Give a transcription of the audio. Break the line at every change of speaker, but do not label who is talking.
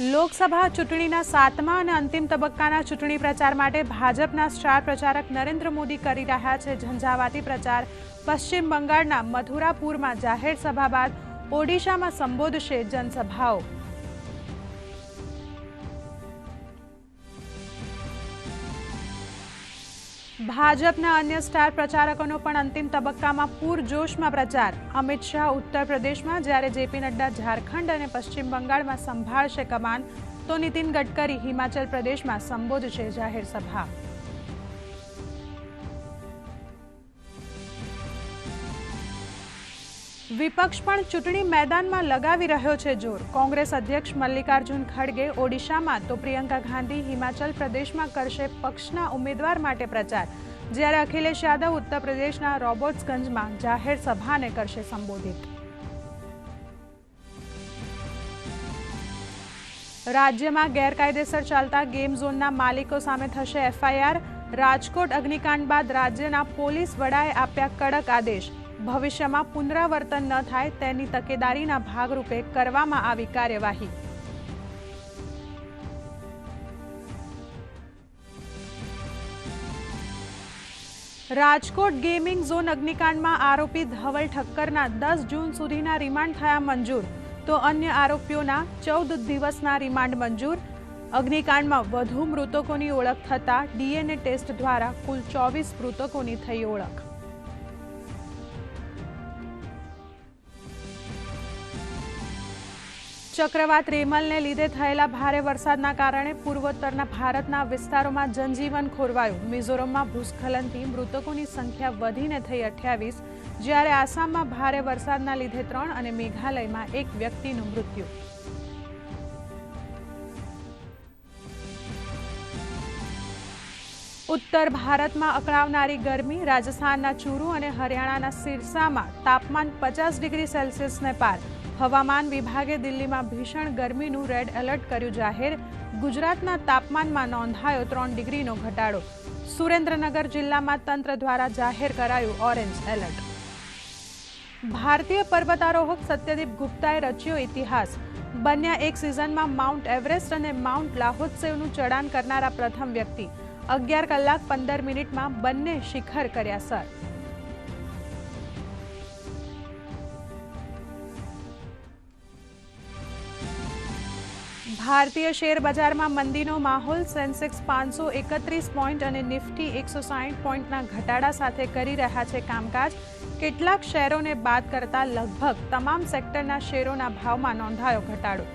લોકસભા ચૂંટણીના સાતમા અને અંતિમ તબક્કાના ચૂંટણી પ્રચાર માટે ભાજપના સ્ટાર પ્રચારક નરેન્દ્ર મોદી કરી રહ્યા છે ઝંઝાવાતી પ્રચાર. પશ્ચિમ બંગાળના મથુરાપુરમાં જાહેર સભા બાદ ઓડિશામાં સંબોધશે જનસભાઓ. ભાજપના અન્ય સ્ટાર પ્રચારકોનો પણ અંતિમ તબક્કામાં પૂરજોશમાં પ્રચાર. અમિત શાહ ઉત્તર પ્રદેશમાં જ્યારે જેપી નડ્ડા ઝારખંડ અને પશ્ચિમ બંગાળમાં સંભાળશે કમાન, તો નીતિન ગડકરી હિમાચલ પ્રદેશમાં સંબોધશે જાહેર સભા. વિપક્ષ પણ ચૂંટણી મેદાનમાં લગાવી રહ્યો છે જોર. કોંગ્રેસ અધ્યક્ષ મલ્લિકાર્જુન ખડગે ઓડિશામાં તો પ્રિયંકા ગાંધી હિમાચલ પ્રદેશમાં કરશે પક્ષના ઉમેદવાર માટે પ્રચાર. જ્યારે અખિલેશ યાદવ ઉત્તર પ્રદેશના રોબોટ્સગંજમાં જાહેર સભાને કરશે સંબોધિત. રાજ્યમાં ગેરકાયદેસર ચાલતા ગેમ ઝોનના માલિકો સામે થશે એફઆઈઆર. રાજકોટ અગ્નિકાંડ બાદ રાજ્યના પોલીસ વડાએ આપ્યા કડક આદેશ. ભવિષ્યમાં પુનરાવર્તન ન થાય તેની તકેદારીના ભાગરૂપે કરવામાં આવી કાર્યવાહી. રાજકોટ ગેમિંગ ઝોન અગ્નિકાંડમાં આરોપી ધવલ ઠક્કરના દસ જૂન સુધીના રિમાન્ડ થયા મંજૂર. તો અન્ય આરોપીઓના ચૌદ દિવસના રિમાન્ડ મંજૂર. અગ્નિકાંડમાં વધુ મૃતકોની ઓળખ થતાં ડીએનએ ટેસ્ટ દ્વારા કુલ ચોવીસ મૃતકોની થઈ ઓળખ. ચક્રવાત રેમલને લીધે થયેલા ભારે વરસાદના કારણે પૂર્વોત્તરના ભારતના વિસ્તારોમાં જનજીવન ખોરવાયું. મિઝોરમમાં ભૂસ્ખલનથી મૃતકોની સંખ્યા વધીને થઈ અઠ્યાવીસ, જ્યારે આસામમાં ભારે વરસાદના લીધે ત્રણ અને મેઘાલયમાં એક વ્યક્તિનું મૃત્યુ. ઉત્તર ભારતમાં અકળાવનારી ગરમી રાજસ્થાનના ચૂરુ અને હરિયાણાના સિરસામાં તાપમાન પચાસ ડિગ્રી સેલ્સિયસને પાર હવામાન વિભાગે દિલ્હીમાં ભીષણ ગરમીનું રેડ એલર્ટ કર્યું જાહેર. ગુજરાતના તાપમાનમાં નોંધાયો ત્રણ ડિગ્રીનો ઘટાડો. સુરેન્દ્રનગર જિલ્લામાં તંત્ર દ્વારા જાહેર કરાયું ઓરેન્જ એલર્ટ. ભારતીય પર્વતારોહક સત્યદીપ ગુપ્તાએ રચ્યો ઇતિહાસ. બન્યા એક સિઝનમાં માઉન્ટ એવરેસ્ટ અને માઉન્ટ લાહોત્સેવનું ચડાણ કરનારા પ્રથમ વ્યક્તિ. અગિયાર કલાક પંદર મિનિટમાં બંને શિખર કર્યા સર. ભારતીય શેર બજારમાં મંદીનો માહોલ સેન્સેક્સ પાંચસો એકત્રીસ પોઈન્ટ અને નિફ્ટી એકસો સાહીઠ પોઈન્ટના ઘટાડા સાથે કરી રહ્યા છે કામકાજ. કેટલાક શેરોને બાદ કરતા લગભગ તમામ સેક્ટરના શેરોના ભાવમાં નોંધાયો ઘટાડો.